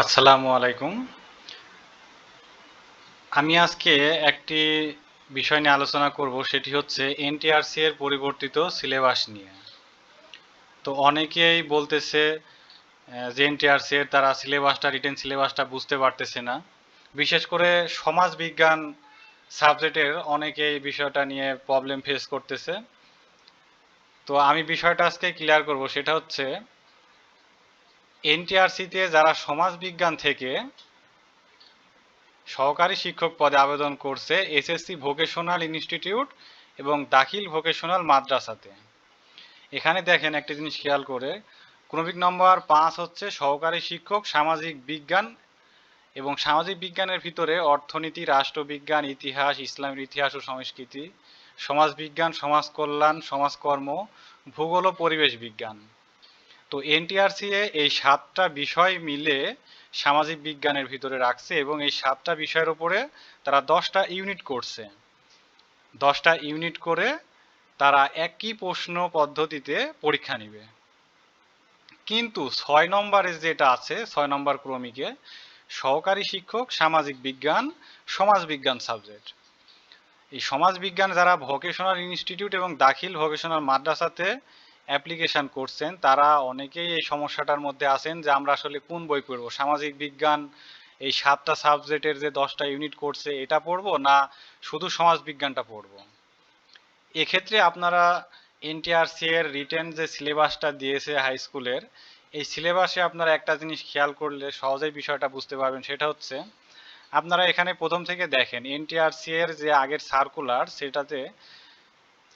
আসসালামু আলাইকুম। আমি আজকে একটি বিষয় নিয়ে আলোচনা করব, সেটি হচ্ছে এনটিআরসি এর পরিবর্তিত সিলেবাস নিয়ে। তো অনেকেই বলতেছে যে এনটিআরসি এর তারা সিলেবাসটা, রিটেন সিলেবাসটা বুঝতে পারতেছে না। বিশেষ করে সমাজ বিজ্ঞান সাবজেক্টের অনেকে এই বিষয়টা নিয়ে প্রবলেম ফেস করতেছে। তো আমি বিষয়টা আজকে ক্লিয়ার করব, সেটা হচ্ছে এনটিআরসিতে যারা সমাজ বিজ্ঞান থেকে সহকারী শিক্ষক পদে আবেদন করছে, এসএসসি ভোকেশনাল ইনস্টিটিউট এবং দাখিল ভোকেশনাল মাদ্রাসাতে। এখানে দেখেন একটা জিনিস খেয়াল করে, ক্রমিক নম্বর পাঁচ হচ্ছে সহকারী শিক্ষক, সামাজিক বিজ্ঞান এবং সামাজিক বিজ্ঞানের ভিতরে অর্থনীতি, রাষ্ট্রবিজ্ঞান, ইতিহাস, ইসলামের ইতিহাস ও সংস্কৃতি, সমাজবিজ্ঞান সমাজ কল্যাণ সমাজকর্ম, ভূগোল ও পরিবেশ বিজ্ঞান। তো এনটিআরসি এই সাতটা বিষয় মিলে সামাজিক বিজ্ঞানের ভিতরে রাখছে এবং এই সাতটা বিষয়ের উপরে তারা দশটা ইউনিট করছে। দশটা ইউনিট করে তারা একই প্রশ্ন পদ্ধতিতে পরীক্ষা নিবে। কিন্তু ছয় নম্বরে যেটা আছে, ছয় নম্বর ক্রমিকে সহকারী শিক্ষক, সামাজিক বিজ্ঞান সমাজ বিজ্ঞান সাবজেক্ট এই সমাজ বিজ্ঞান যারা ভোকেশনাল ইনস্টিটিউট এবং দাখিল ভোকেশনাল মাদ্রাসাতে অ্যাপ্লিকেশন করছেন, তারা অনেকেই এই সমস্যাটার মধ্যে আছেন যে আমরা আসলে কোন বই পড়ব? সামাজিক বিজ্ঞান, এই সাতটা সাবজেক্টের যে দশটা ইউনিট করছে, এটা পড়ব না শুধু সমাজ বিজ্ঞানটা পড়ব? এক্ষেত্রে আপনারা এনটিআরসি এর রিটেন যে সিলেবাসটা দিয়েছে হাই স্কুলের এই সিলেবাসে আপনারা একটা জিনিস খেয়াল করলে সহজেই বিষয়টা বুঝতে পারবেন, সেটা হচ্ছে আপনারা এখানে প্রথম থেকে দেখেন এনটিআরসি এর যে আগের সার্কুলার সেটাতে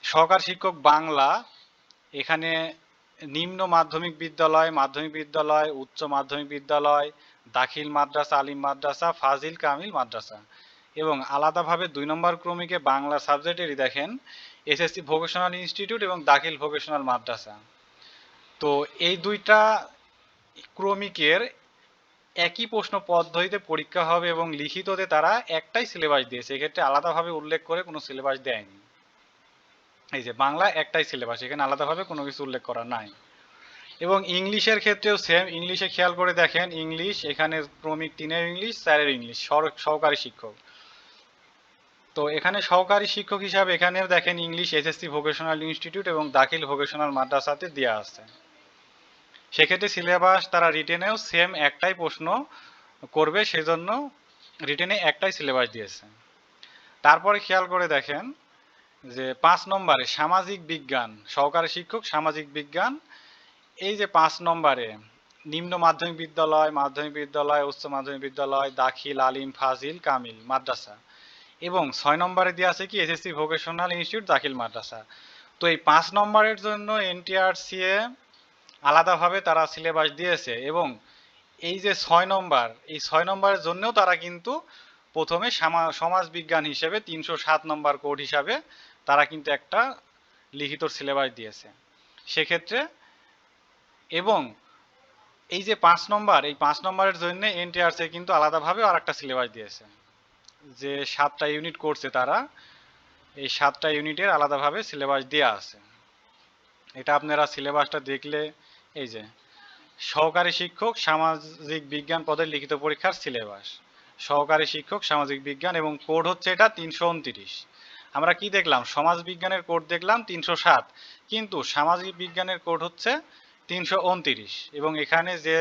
সহকার শিক্ষক বাংলা এখানে নিম্ন মাধ্যমিক বিদ্যালয় মাধ্যমিক বিদ্যালয়, উচ্চ মাধ্যমিক বিদ্যালয়, দাখিল মাদ্রাসা, আলিম মাদ্রাসা, ফাজিল, কামিল মাদ্রাসা। এবং আলাদাভাবে দুই নম্বর ক্রমিকে বাংলা সাবজেক্টেরই দেখেন এসএসসি ভোকেশনাল ইনস্টিটিউট এবং দাখিল ভোকেশনাল মাদ্রাসা। তো এই দুইটা ক্রমিকের একই প্রশ্ন পদ্ধতিতে পরীক্ষা হবে এবং লিখিততে তারা একটাই সিলেবাস দিয়েছে এক্ষেত্রে আলাদাভাবে উল্লেখ করে কোনো সিলেবাস দেয়নি। এই যে বাংলা একটাই সিলেবাস এখানে আলাদাভাবে কোনো কিছু উল্লেখ করা নাই। এবং ইংলিশের ক্ষেত্রেও সেম ইংলিশে খেয়াল করে দেখেন, ইংলিশ, এখানে ক্রমিক তিনের ইংলিশ, স্যারের ইংলিশ সহকারী শিক্ষক। তো এখানে সহকারী শিক্ষক হিসাবে এখানেও দেখেন ইংলিশ এসএসসি ভোকেশনাল ইনস্টিটিউট এবং দাখিল ভোকেশনাল মাদ্রাসাতে দেওয়া আছে। সেক্ষেত্রে সিলেবাস তারা রিটেনেও সেম একটাই প্রশ্ন করবে, সেজন্য রিটেনে একটাই সিলেবাস দিয়েছে। তারপরে খেয়াল করে দেখেন যে পাঁচ নম্বরে সামাজিক বিজ্ঞান, সহকারী শিক্ষক, সামাজিক বিজ্ঞান। এই যে পাঁচ নম্বরে নিম্ন মাধ্যমিক বিদ্যালয় মাধ্যমিক বিদ্যালয়, উচ্চ মাধ্যমিক বিদ্যালয়, দাখিল, আলিম, ফাজিল, কামিল, মাদ্রাসা। এবং ছয় নম্বরে দেওয়া আছে কি, এসএসসি ভোকেশনাল ইনস্টিটিউট, দাখিল মাদ্রাসা। তো এই পাঁচ নম্বরের জন্য এনটিআরসি এ আলাদাভাবে তারা সিলেবাস দিয়েছে এবং এই যে ছয় নম্বর, এই ছয় নম্বরের জন্যও তারা কিন্তু প্রথমে সামা- সমাজ বিজ্ঞান হিসেবে তিনশো সাত নম্বর কোড হিসাবে তারা কিন্তু একটা লিখিত সিলেবাস দিয়েছে। সেক্ষেত্রে এবং এই যে পাঁচ নম্বর, এই পাঁচ নম্বরের জন্য এনটিআরসি কিন্তু আলাদাভাবে আর একটা সিলেবাস দিয়েছে। যে সাতটা ইউনিট করছে তারা, এই সাতটা ইউনিটের আলাদাভাবে সিলেবাস দেওয়া আছে। এটা আপনারা সিলেবাসটা দেখলে, এই যে, সহকারী শিক্ষক সামাজিক বিজ্ঞান পদের লিখিত পরীক্ষার সিলেবাস সহকারী শিক্ষক, সামাজিক বিজ্ঞান এবং কোড হচ্ছে এটা তিনশো উনত্রিশ। আমরা কি দেখলাম? সমাজ বিজ্ঞানের কোড দেখলাম তিনশো সাত। কিন্তু সামাজিক বিজ্ঞানের কোড হচ্ছে তিনশো উনত্রিশ। এবং এখানে যে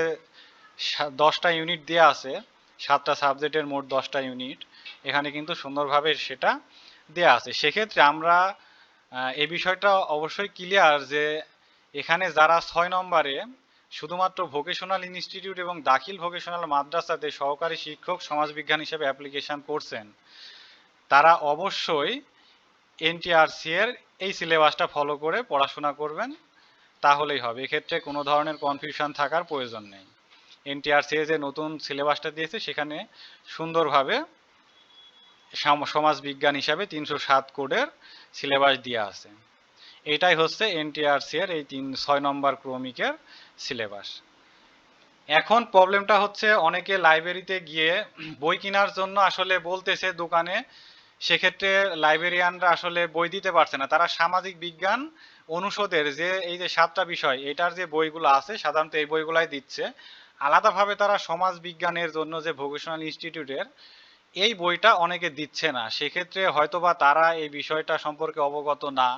দশটা ইউনিট দেওয়া আছে, সাতটা সাবজেক্টের মোট দশটা ইউনিট, এখানে কিন্তু সুন্দরভাবে সেটা দেওয়া আছে। সেক্ষেত্রে আমরা এই বিষয়টা অবশ্যই ক্লিয়ার যে এখানে যারা ছয় নম্বরে শুধুমাত্র ভোকেশনাল ইনস্টিটিউট এবং দাখিল ভোকেশনাল মাদ্রাসাতে সহকারী শিক্ষক সমাজবিজ্ঞান হিসেবে অ্যাপ্লিকেশন করছেন, তারা অবশ্যই এনটিআরসি এর এই সিলেবাসটা ফলো করে পড়াশোনা করবেন, তাহলেই হবে। এক্ষেত্রে কোনো ধরনের কনফিউশন থাকার প্রয়োজন নেই। এনটিআরসি যে নতুন সিলেবাসটা দিয়েছে, সেখানে সুন্দরভাবে সাম- সমাজ বিজ্ঞান হিসাবে তিনশো সাত কোডের সিলেবাস দেওয়া আছে। এটাই হচ্ছে এনটিআরসি এর এই তিন, ছয় নম্বর ক্রমিকের সিলেবাস। এখন প্রবলেমটা হচ্ছে অনেকে লাইব্রেরিতে গিয়ে বই কেনার জন্য আসলে বলতেছে দোকানে সেক্ষেত্রে লাইব্রেরিয়ানরা আসলে বই দিতে পারছে না। তারা সামাজিক বিজ্ঞান অনুষদের যে, এই যে সাতটা বিষয়, এটার যে বইগুলো আছে, সাধারণত এই বইগুলাই দিচ্ছে। আলাদাভাবে তারা সমাজ বিজ্ঞানের জন্য যে ভোকেশনাল ইনস্টিটিউটের, এই বইটা অনেকে দিচ্ছে না। সেক্ষেত্রে হয়তোবা তারা এই বিষয়টা সম্পর্কে অবগত না।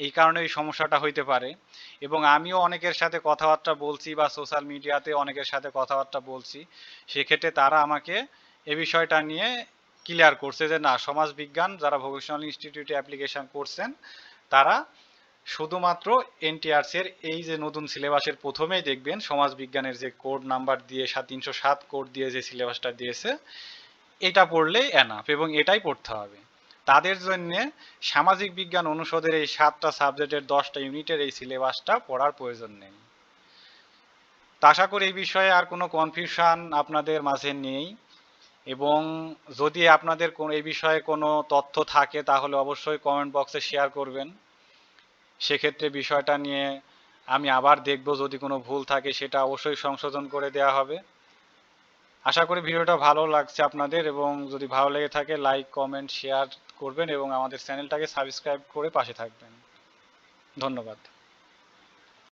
এই কারণে এই সমস্যাটা হইতে পারে। এবং আমিও অনেকের সাথে কথাবার্তা বলছি বা সোশ্যাল মিডিয়াতে অনেকের সাথে কথাবার্তা বলছি। সেক্ষেত্রে তারা আমাকে এ বিষয়টা নিয়ে ক্লিয়ার করছে যে না সমাজ বিজ্ঞান যারা ভোকেশনাল ইনস্টিটিউটে অ্যাপ্লিকেশন করছেন, তারা শুধুমাত্র এনটিআরসি এর এই যে নতুন সিলেবাসের প্রথমেই দেখবেন সমাজ বিজ্ঞানের যে কোড নাম্বার দিয়ে সাত, তিনশো সাত কোড দিয়ে যে সিলেবাসটা দিয়েছে, এটা পড়লেই এনাফ এবং এটাই পড়তে হবে। তাদের জন্য সামাজিক বিজ্ঞান অনুষদের এই সাতটা সাবজেক্টের দশটা ইউনিটের এই সিলেবাসটা পড়ার প্রয়োজন নেই। আশা করি এই বিষয়ে আর কোনো কনফিউশন আপনাদের মাঝে নেই। এবং যদি আপনাদের কোনো, এই বিষয়ে কোনো তথ্য থাকে, তাহলে অবশ্যই কমেন্ট বক্সে শেয়ার করবেন। সেক্ষেত্রে বিষয়টা নিয়ে আমি আবার দেখব, যদি কোনো ভুল থাকে, সেটা অবশ্যই সংশোধন করে দেওয়া হবে। আশা করি ভিডিওটা ভালো লাগছে আপনাদের, এবং যদি ভালো লেগে থাকে লাইক কমেন্ট শেয়ার করবেন, এবং আমাদের চ্যানেলটাকে সাবস্ক্রাইব করে পাশে থাকবেন। ধন্যবাদ।